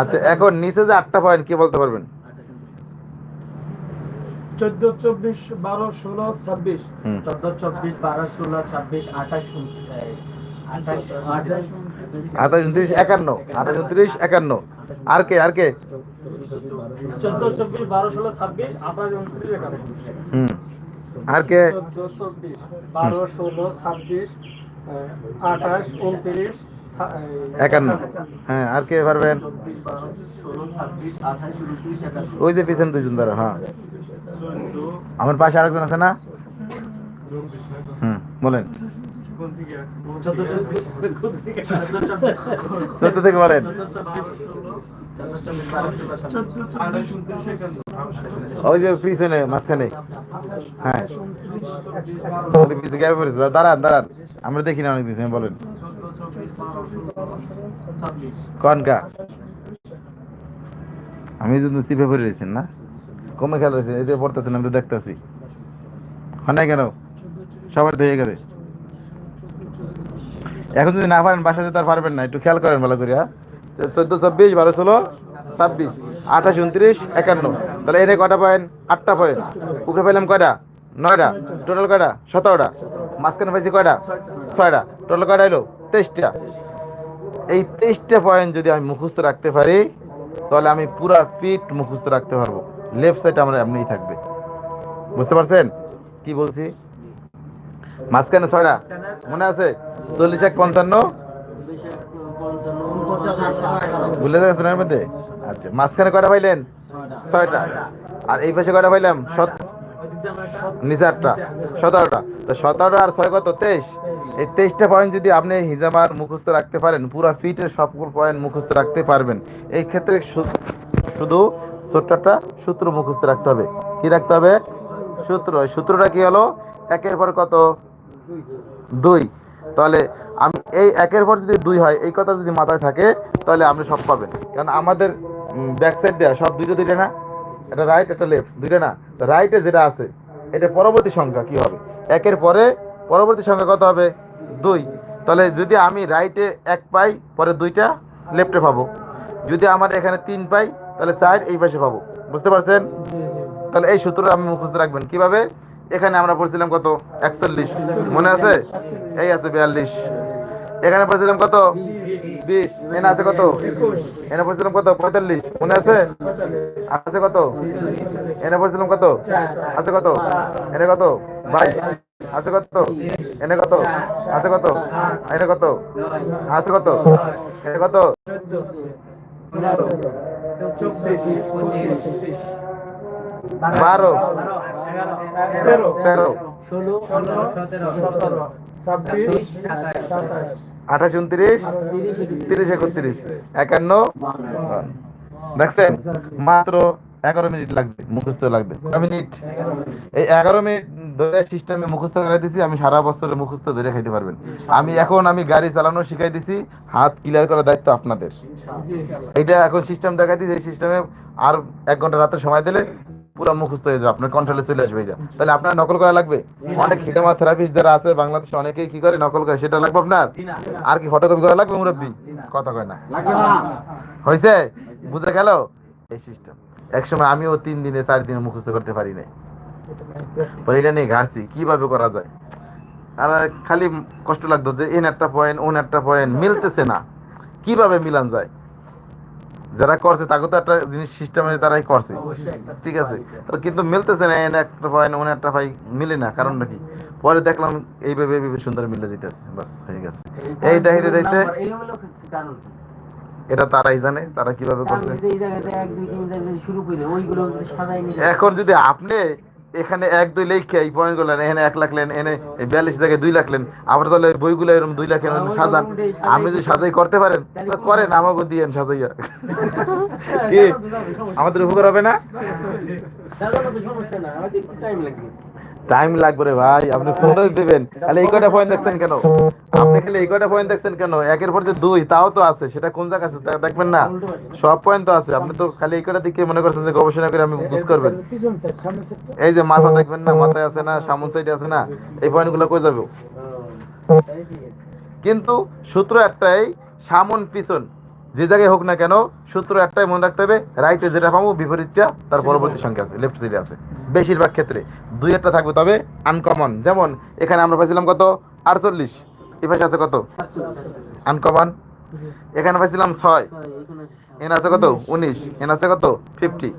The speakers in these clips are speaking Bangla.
আচ্ছা এখন নিচে যে আটটা পয়েন্ট কি বলতে পারবেন? চোদ্দ চব্বিশ বারো ষোলো ছাব্বিশ। চোদ্দ চব্বিশ বারো ষোলো ছাব্বিশ আঠাশ আঠাশ উনত্রিশ একান্ন। আঠাশ উনত্রিশ একান্ন। আর কে আর কে? চোদ্দ চব্বিশ বারো ষোলো ছাব্বিশ আঠাশ উনত্রিশ একান্ন। আর কে? বারো ষোলো ছাব্বিশ আঠাশ উনত্রিশ একান্ন। হ্যাঁ আর কে পারবেন? ওই যে পিছনে দুজন ধরো হ্যাঁ। আমার পাশে আরেকজন আছে না? হুম, বলেন। চোদ্দ থেকে বলেন। ওই যে পিছনে, মাঝখানে। দাঁড়ান দাঁড়ান আমরা দেখি না অনেক পিছনে বলেন কনকা আমি যদি চিপে রয়েছেন না কমে খেলা রয়েছে পড়তেছেন আমি তো দেখতেছি হয় না কেন সবার হয়ে গেছে এখন যদি না পারেন বাসাতে তার পারবেন না একটু খেয়াল করেন ভালো করে হ্যাঁ? চোদ্দ চব্বিশ বারো ষোলো ছাব্বিশ আঠাশ উনত্রিশ একান্ন তাহলে এনে কটা পয়েন্ট আটটা পয়েন্ট উপরে পেলাম কয়টা? নয়টা। টোটাল কয়টা? সতেরোটা। মাঝখানে পাইছি কয়টা? ছয়টা। টোটাল কয়টা এলো তেইশটা। এই তেইশটা পয়েন্ট যদি আমি মুখস্থ রাখতে পারি তাহলে আমি পুরা ফিট মুখস্থ রাখতে পারব। লেফট সাইড আমরা এমনিই থাকবে। বুঝতে পারছেন? কি বলছি? মাঝখানে ছয়টা। মনে আছে? চল্লিশ এক পঞ্চান্ন। ভুলে গেছেন এর মধ্যে? আচ্ছা মাঝখানে কয়টা পাইলেন? ছয়টা আর এই পাশে কয়টা পাইলাম? আটটা। সতেরোটা। তো সতেরোটা আর ছয় কত? তেইশ। এই তেইশটা পয়েন্ট যদি আপনি হিজামার মুখস্থ রাখতে পারেন, পুরো ফিটের সকল পয়েন্ট মুখস্থ রাখতে পারবেন। এই ক্ষেত্রে শুধু ছোট্টটা সূত্র মুখস্থ রাখতে হবে। কি রাখতে হবে? সূত্র। সূত্রটা কি হলো? একের পর কত? দুই। তাহলে আমি এই একের পর যদি দুই হয়, এই কথা যদি মাথায় থাকে, তাহলে আপনি সব পাবেন। কারণ আমাদের ব্যাক সাইড দেওয়া সব দুইটা দুইটা না? এটা রাইট এটা লেফট দুইটা না? রাইটে যেটা আছে, এটা পরবর্তী সংখ্যা, কি হবে? একের পরে পরবর্তী সংখ্যা কত হবে? দুই। তাহলে যদি আমি রাইটে এক পাই, পরে দুইটা লেফটে পাবো। যদি আমার এখানে তিন পাই, তাহলে চার এই পাশে পাবো। বুঝতে পারছেন? তাহলে এই সূত্রটা আমি মুখস্থ রাখবেন। কীভাবে? এখানে আমরা পড়ছিলাম কত? একচল্লিশ। মনে আছে? এই আছে বিয়াল্লিশ। এখানে পড়ছিলাম কত? এনে আছে কত এনে পড়ছিলাম কত পঁয়তাল্লিশ মনে আছে আছে কত এনে পড়ছিলাম কত আছে কত এনে কত বাইশ আছে কত এনে কত আছে কত এনে কত আছে কত এনে কত বারো তেরো তেরো ষোলো সতেরো ছাব্বিশ সাতাশ আঠাশ উনত্রিশ তিরিশ একত্রিশ। একান্ন। দেখছেন? মাত্র এগারো মিনিট লাগবে মুখস্থ লাগবে। মিনিট? এই এগারো মিনিট ধরে সিস্টেমে মুখস্থ করে দিছি আমি সারা বছরের মুখস্থ ধরে খাইতে পারবেন। আমি এখন আমি গাড়ি চালানো শিখাই দিছি হাত ক্লিয়ার করার দায়িত্ব আপনাদের। এটা এখন সিস্টেম দেখাই দিছি এই সিস্টেমে আর এক ঘণ্টা রাতে সময় দিলে পুরো মুখস্থ হয়ে যাবে, আপনার কন্ট্রোলে চলে আসবে এটা তাহলে আপনার নকল করা লাগবে? অনেক থেরাপিস্ট যারা আছে, বাংলাদেশে অনেকেই কি করে? নকল করে, সেটা লাগবে আপনার? আর কি ফটোকপি করা লাগবে, মুরব্বী? কথা কয় না। হয়েছে বুঝে গেল? এই সিস্টেম একসময় আমিও তিন দিনে, চার দিনে মুখস্থ করতে পারি নাই। পরে এটা নিয়ে ঘাটছি কীভাবে করা যায়? আর খালি কষ্ট লাগতো যে এন একটা পয়েন্ট ওন একটা পয়েন্ট, মিলতেছে না। কীভাবে মিলান যায়? যারা করছে তাকে তো একটা জিনিস সিস্টেমে তারাই করছে। ঠিক আছে? কিন্তু মিলতেছে না এনে একটা ভাই না একটা ভাই মিলে না কারণ নাকি পরে দেখলাম এইভাবে এইভাবে সুন্দর মিলে যেতেছে বাস হয়ে গেছে। এই দেখতে দেখতে এটা তারাই জানে তারা কীভাবে করছে। এই জায়গাতে এক দুই তিন জায়গায় শুরু করে ওইগুলো সাজাই নিয়ে এখন যদি আপনি এখানে এক দুই লেখে এই পয়েন্টগুলো এখানে এক লাখ লেন এনে বিয়াল্লিশ জায়গায় দুই লাখ লেন। আবার তাহলে বইগুলো এরকম দুই লাখ এনে সাজান। আমি যদি সাজাই করতে পারেন করেন আমাকে দিয়েন সাজাইয়া। কি? আমাদের উপকার হবে না? টাইম লাগবে ভাই, আপনি কোনটা দেবেন। তাহলে এই কয়টা পয়েন্ট দেখছেন কেন? আপনি খালি এই কয়টা পয়েন্ট দেখছেন কেন? একের পর যে দুই, তাও তো আছে, সেটা কোন জায়গা আছে দেখবেন না। সব পয়েন্ট তো আছে, আপনি তো খালি এই কয়টা দিকে মনে করছেন যে গবেষণা করে আমি বুঝ করবেন। এই যে মাথা দেখবেন না, মাথায় আছে না সামন সাইডে আছে না, এই পয়েন্টগুলো কই যাবে? কিন্তু সূত্র একটাই, সামন পিছন। যে জায়গায় হোক না কেন সূত্র একটাই মনে রাখতে হবে রাইটে যেটা পাবো বিপরীতটা তার পরবর্তী সংখ্যা আছে লেফট সাইডে আছে। বেশিরভাগ ক্ষেত্রে দুই একটা থাকবে তবে আনকমন যেমন এখানে আমরা পাইছিলাম কত? আটচল্লিশ। এ পাশে আছে কত? আনকমন এখানে পাইছিলাম ছয়। এন আছে কত? উনিশ। এন আছে কত? ফিফটি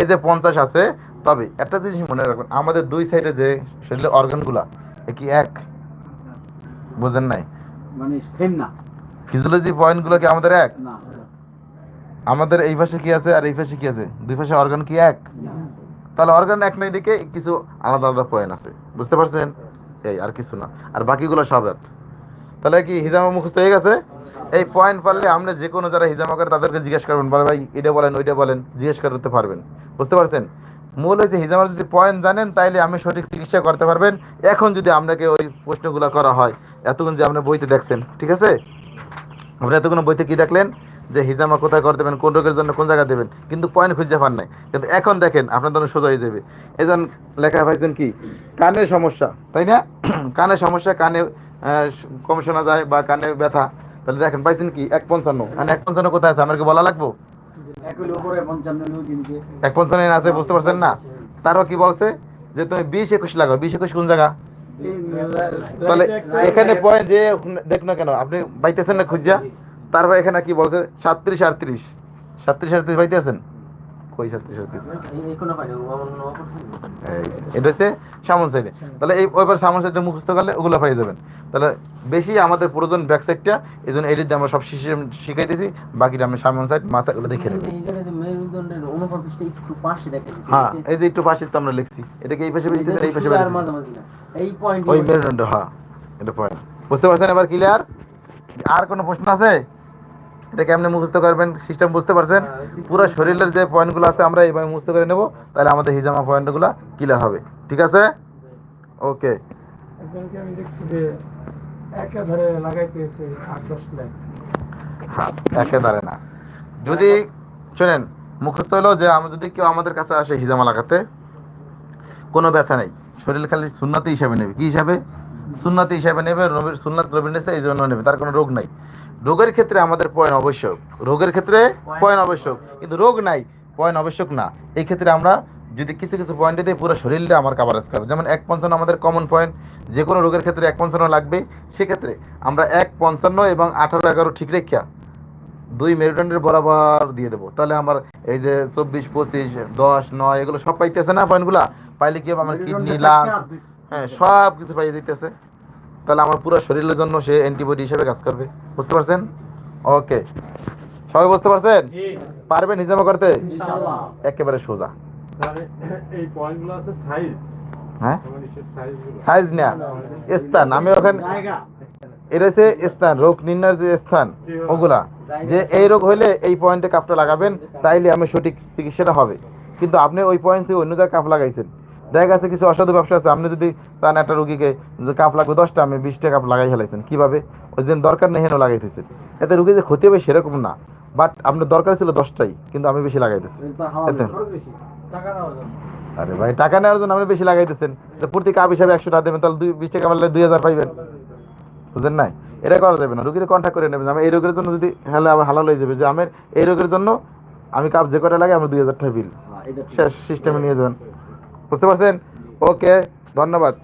এই যে পঞ্চাশ আছে তবে একটা জিনিস মনে রাখবেন আমাদের দুই সাইডে যে শরীরের অর্গানগুলা এ কি এক? বুঝেন নাই? মানে সেম না। ফিজিওলজি পয়েন্টগুলো কি আমাদের এক? আমাদের এই পাশে কি আছে আর এই পাশে কি আছে? দুই পাশে অর্গান কি এক? তাহলে অর্গান এক নাই দিকে কিছু আলাদা আলাদা পয়েন্ট আছে। বুঝতে পারছেন? এই আর কিছু না। আর বাকিগুলো সব এক। তাহলে কি হিজামা মুখস্থ হয়ে গেছে? এই পয়েন্ট পারলে আপনি যে কোনো যারা হিজামা করে তাদেরকে জিজ্ঞেস করবেন বলে ভাই এটা বলেন ওইটা বলেন জিজ্ঞেস করতে পারবেন। বুঝতে পারছেন? মূল হয়েছে হিজামার যদি পয়েন্ট জানেন তাইলে আমি সঠিক চিকিৎসা করতে পারবেন। এখন যদি আপনাকে ওই প্রশ্নগুলো করা হয় এতক্ষণ যে আপনি বইতে দেখছেন ঠিক আছে? আপনি এতক্ষণ বইতে কি দেখলেন? যে হিজামা কোথায় করে দেবেন কোন রোগের জন্য কোন জায়গায় দেবেন? কিন্তু পয়েন্ট খুঁজে পান নাই। কিন্তু এখন দেখেন আপনার জন্য সোজা হয়ে যাবে। এজন লেখা পাইছেন কি? কানের সমস্যা তাই না? কানের সমস্যা কানে কম শোনা যায় বা কানে ব্যথা। তাহলে দেখেন পাইছেন কি? এক পঞ্চান্ন। আর এক পঞ্চান্ন কোথায় আছে? আমার কি বলা লাগবো? এক পঞ্চান্ন আছে বুঝতে পারছেন না? তারও কি বলছে? যে তুমি বিশ একুশ লাগাও। বিশ একুশ কোন জায়গা? তাহলে এখানে পয়েন্ট যে দেখ না কেন আপনি পাইতেছেন না তারপর এখানে কি বলছে? সাতত্রিশ আটত্রিশ। সাতত্রিশ আটত্রিশ পাইতেছেন কই সাতত্রিশ আটত্রিশ? এই কোনো পাইনি এই, এটা হচ্ছে সামন সাইডে তাহলে এই ওইবার সামন সাইডে মুখস্থ করলে ওগুলো পেয়ে যাবেন। তাহলে বেশি আমাদের প্রয়োজন ব্যাক সাইডটা এই জন্য এডিট আমরা সব সিস্টেম শিখাইতেছি। বাকিটা আমি সামন সাইড মাথা ওগুলো দেখে নেব। এই যে একটু পাশে হ্যাঁ এই যে একটু পাশে তো আমরা লিখছি। এটাকে এই পাশে এই পাশে এই পয়েন্ট ওই মেরুদণ্ড হ্যাঁ এটা পয়েন্ট বুঝতে পারছেন এবার ক্লিয়ার আর কোনো প্রশ্ন আছে? এটা কেমনে মুখস্থ করবেন? সিস্টেম বুঝতে পারছেন? পুরো শরীরের যে পয়েন্টগুলো আছে আমরা এইভাবে মুখস্থ করে নেব তাহলে আমাদের হিজামা পয়েন্টগুলো ক্লিয়ার হবে। ঠিক আছে? ওকে একজনকে আমি দেখছি যে একেবারে লাগাইতেছে আট দশ লাখ হ্যাঁ একেবারে না। যদি শোনেন মুখস্থ হলো যে আমরা যদি কেউ আমাদের কাছে আসে হিজামা লাগাতে কোনো ব্যথা নেই। শরীর খালি সুন্নাতি হিসাবে নেবে। কি হিসাবে? সুন্নাতি হিসাবে নেবে রবির সুন্নাত রবির এই জন্য নেবে। তার কোনো রোগ নাই। রোগের ক্ষেত্রে আমাদের পয়েন্ট আবশ্যক। রোগের ক্ষেত্রে পয়েন্ট আবশ্যক। কিন্তু রোগ নাই পয়েন্ট আবশ্যক না। এই ক্ষেত্রে আমরা যদি কিছু কিছু পয়েন্টে দিয়ে পুরো শরীরটা আমার কাভারেজ করবে যেমন এক পঞ্চান্ন আমাদের কমন পয়েন্ট যে কোনো রোগের ক্ষেত্রে এক পঞ্চান্ন লাগবে। সেক্ষেত্রে আমরা এক পঞ্চান্ন এবং আঠারো এগারো ঠিক রেখা দুই মেরুদণ্ডের বরাবর দিয়ে দেবো। তাহলে আমার এই যে চব্বিশ পঁচিশ দশ নয় এগুলো সব পাইতেছে না পয়েন্টগুলা পাইলে কি হবে? আমার কিডনি লাংস হ্যাঁ সব কিছু পাইয়ে দিতেছে। তাহলে আমার পুরো শরীরের জন্য সে অ্যান্টিবডি হিসেবে কাজ করবে। বুঝতে পারছেন? ওকে সবাই বুঝতে পারছেন? পারবেন হিজামা করতে? একেবারে সোজা। স্যার এই পয়েন্টগুলো আছে সাইজ হ্যাঁ? সাইজ নেয়া স্থান। আমি ওখানে জায়গা। এটা হচ্ছে স্থান রোগ নির্ণয়ের যে স্থান ওগুলা। যে এই রোগ হইলে এই পয়েন্টে কাপটা লাগাবেন তাইলে আমি সঠিক চিকিৎসাটা হবে। কিন্তু আপনি ওই পয়েন্ট থেকে অন্য জায়গায় কাপ লাগাইছেন। দেখা গেছে কিছু অসাধু ব্যবসা আছে আপনি যদি চান একটা রুগীকে যে কাপ লাগবে দশটা আমি বিশটা কাপ লাগাই ফেলাইছেন। কীভাবে? ওই দিন দরকার নেই হেন লাগাইতেছেন। এতে রুগী যে ক্ষতি হবে সেরকম না। বাট আপনার দরকার ছিল দশটাই কিন্তু আমি বেশি লাগাইতেছি। আরে ভাই টাকা নেওয়ার জন্য আপনি বেশি লাগাইতেছেন। প্রতি কাপ হিসাবে একশো টাকা দেবেন তাহলে দুই বিশ টাকা পারলে দুই হাজার পাইবেন। বুঝলেন নাই? এটা করা যাবে না। রুগীর কন্ট্যাক্ট করে নেবেন। আমি এই রোগের জন্য যদি হলে আমার হালাল হয়ে যাবে যে আমার এই রোগের জন্য আমি কাপ যে কটা লাগে আমার দুই হাজার টাকা বিল হ্যাঁ। শেষ সিস্টেমে নিয়ে যাবেন। বুঝতে পারছেন? ওকে ধন্যবাদ।